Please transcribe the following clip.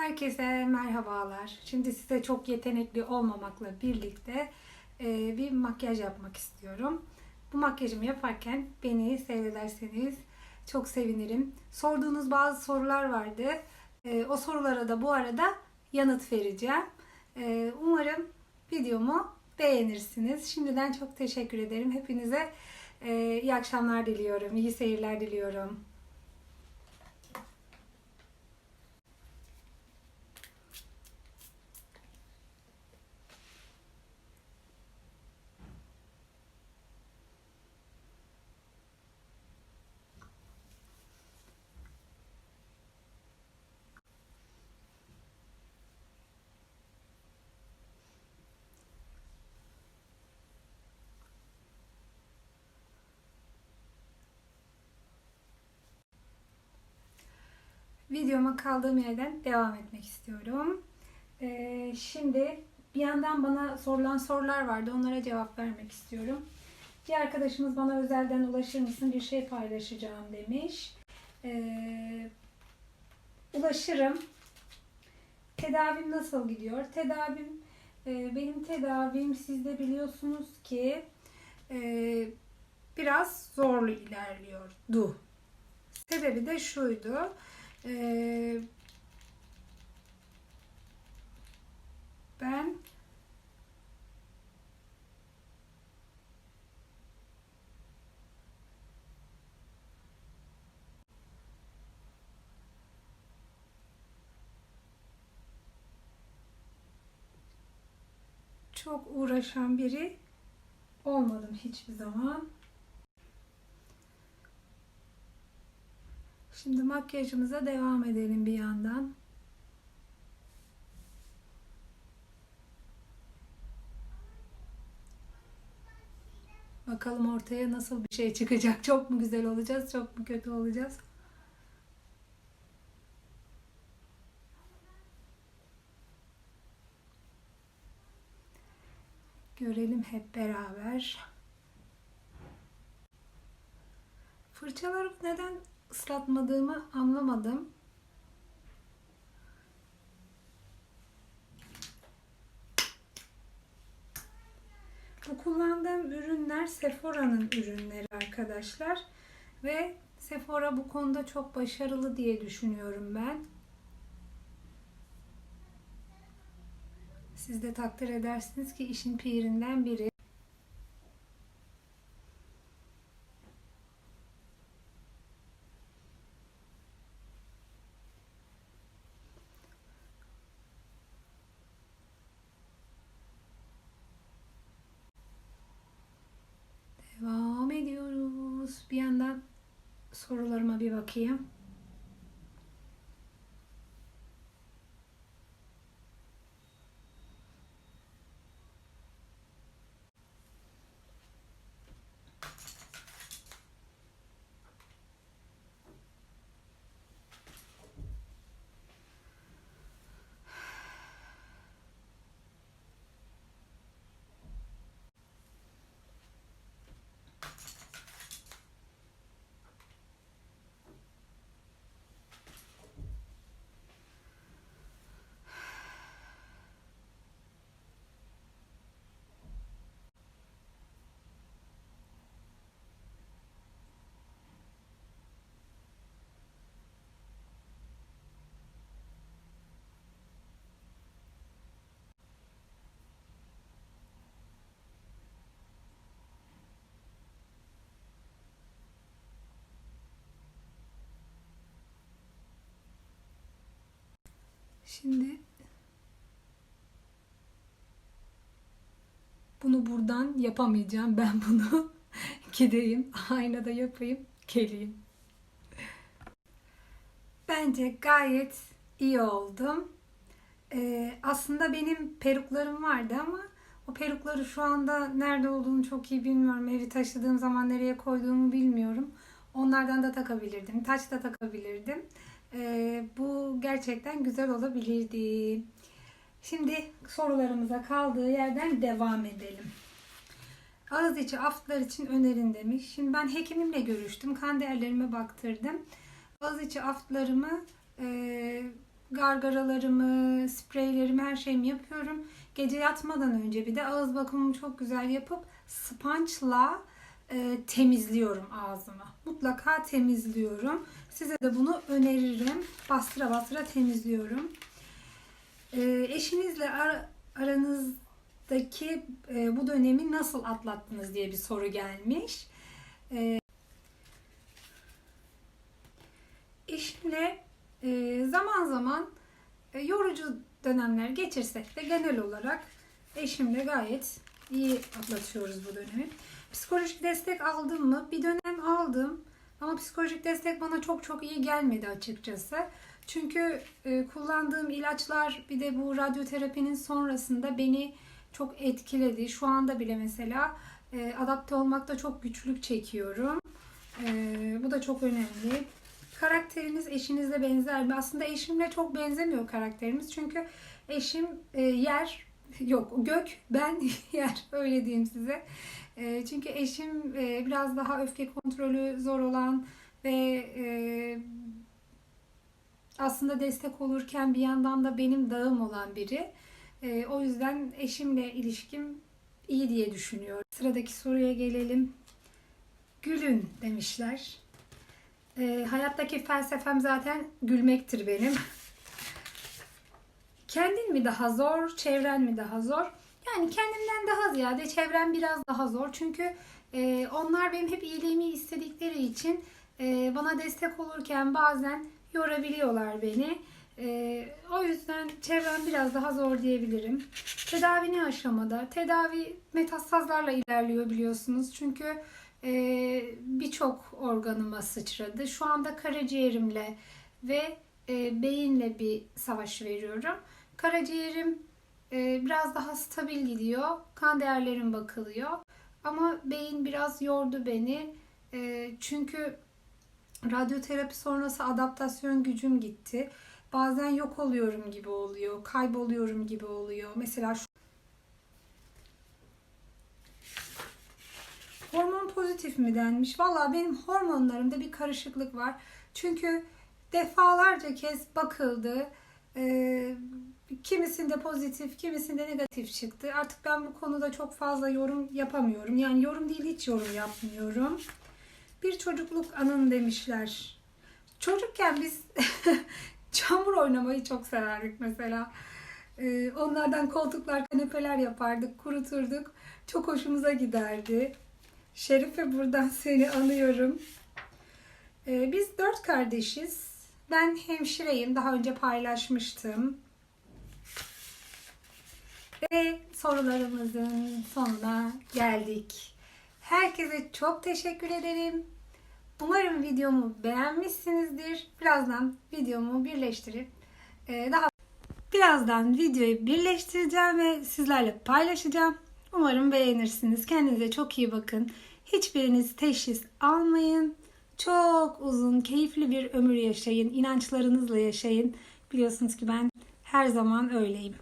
Herkese merhabalar. Şimdi size çok yetenekli olmamakla birlikte e, bir makyaj yapmak istiyorum. Bu makyajımı yaparken beni seyrederseniz çok sevinirim. Sorduğunuz bazı sorular vardı. E, o sorulara da bu arada yanıt vereceğim. E, umarım videomu beğenirsiniz. Şimdiden çok teşekkür ederim. Hepinize iyi akşamlar diliyorum. iyi seyirler diliyorum. Videoma kaldığım yerden devam etmek istiyorum. Ee, şimdi bir yandan bana sorulan sorular vardı. Onlara cevap vermek istiyorum. Bir arkadaşımız bana özelden ulaşır mısın bir şey paylaşacağım demiş. Ee, ulaşırım. Tedavim nasıl gidiyor? Tedavim e, benim tedavim siz de biliyorsunuz ki e, biraz zorlu ilerliyordu. Sebebi de şuydu. Ee, ben çok uğraşan biri olmadım hiçbir zaman. Şimdi makyajımıza devam edelim bir yandan. Bakalım ortaya nasıl bir şey çıkacak. Çok mu güzel olacağız, çok mu kötü olacağız? Görelim hep beraber. Fırçalarımı neden ıslatmadığımı anlamadım. Bu kullandığım ürünler Sephora'nın ürünleri arkadaşlar. Ve Sephora bu konuda çok başarılı diye düşünüyorum ben. Siz de takdir edersiniz ki işin pirinden biri. Devam ediyoruz. Bir yandan sorularıma bir bakayım. Şimdi bunu buradan yapamayacağım. Ben bunu gideyim, aynada yapayım, geleyim. Bence gayet iyi oldum. Ee, aslında benim peruklarım vardı ama o perukları şu anda nerede olduğunu çok iyi bilmiyorum. Evi taşıdığım zaman nereye koyduğumu bilmiyorum. Onlardan da takabilirdim. Taç da takabilirdim. Ee, bu gerçekten güzel olabilirdi. Şimdi sorularımıza kaldığı yerden devam edelim. Ağız içi aftlar için önerin demiş. Şimdi ben hekimimle görüştüm. Kan değerlerime baktırdım. Ağız içi aftlarımı e, gargaralarımı, spreylerimi, her şeyimi yapıyorum. Gece yatmadan önce bir de ağız bakımımı çok güzel yapıp sponge'la e, temizliyorum ağzımı. Mutlaka temizliyorum. Size de bunu öneririm. Bastıra bastıra temizliyorum. E, eşinizle ar- aranızdaki e, bu dönemi nasıl atlattınız diye bir soru gelmiş. E, eşimle e, zaman zaman e, yorucu dönemler geçirsek de genel olarak eşimle gayet iyi atlatıyoruz bu dönemi. Psikolojik destek aldım mı? Bir dönem aldım. Ama psikolojik destek bana çok çok iyi gelmedi açıkçası. Çünkü e, kullandığım ilaçlar bir de bu radyoterapinin sonrasında beni çok etkiledi. Şu anda bile mesela e, adapte olmakta çok güçlük çekiyorum. E, bu da çok önemli. Karakteriniz eşinizle benzer mi? Aslında eşimle çok benzemiyor karakterimiz. Çünkü eşim e, yer, yok gök, ben yer. Öyle diyeyim size. E, çünkü eşim e, biraz daha öfke kontrolü zor olan ve e, aslında destek olurken bir yandan da benim dağım olan biri. E, o yüzden eşimle ilişkim iyi diye düşünüyorum. Sıradaki soruya gelelim. Gülün demişler. E, hayattaki felsefem zaten gülmektir benim. Kendin mi daha zor, çevren mi daha zor? Yani kendimden daha ziyade çevrem biraz daha zor. Çünkü e, onlar benim hep iyiliğimi istedikleri için e, bana destek olurken bazen yorabiliyorlar beni. E, o yüzden çevrem biraz daha zor diyebilirim. Tedavi ne aşamada? Tedavi metastazlarla ilerliyor biliyorsunuz. Çünkü e, birçok organıma sıçradı. Şu anda karaciğerimle ve e, beyinle bir savaş veriyorum. Karaciğerim biraz daha stabil gidiyor. Kan değerlerim bakılıyor. Ama beyin biraz yordu beni. E, çünkü radyoterapi sonrası adaptasyon gücüm gitti. Bazen yok oluyorum gibi oluyor. Kayboluyorum gibi oluyor. Mesela şu Hormon pozitif mi denmiş? Valla benim hormonlarımda bir karışıklık var. Çünkü defalarca kez bakıldı. Ee, kimisinde pozitif, kimisinde negatif çıktı. Artık ben bu konuda çok fazla yorum yapamıyorum. Yani yorum değil hiç yorum yapmıyorum. Bir çocukluk anın demişler. Çocukken biz çamur oynamayı çok severdik mesela. Ee, onlardan koltuklar, kanepeler yapardık, kuruturduk. Çok hoşumuza giderdi. Şerife buradan seni anıyorum. Ee, biz dört kardeşiz. Ben hemşireyim. Daha önce paylaşmıştım. Ve sorularımızın sonuna geldik. Herkese çok teşekkür ederim. Umarım videomu beğenmişsinizdir. Birazdan videomu birleştirip e, daha birazdan videoyu birleştireceğim ve sizlerle paylaşacağım. Umarım beğenirsiniz. Kendinize çok iyi bakın. Hiçbiriniz teşhis almayın. Çok uzun, keyifli bir ömür yaşayın. İnançlarınızla yaşayın. Biliyorsunuz ki ben her zaman öyleyim.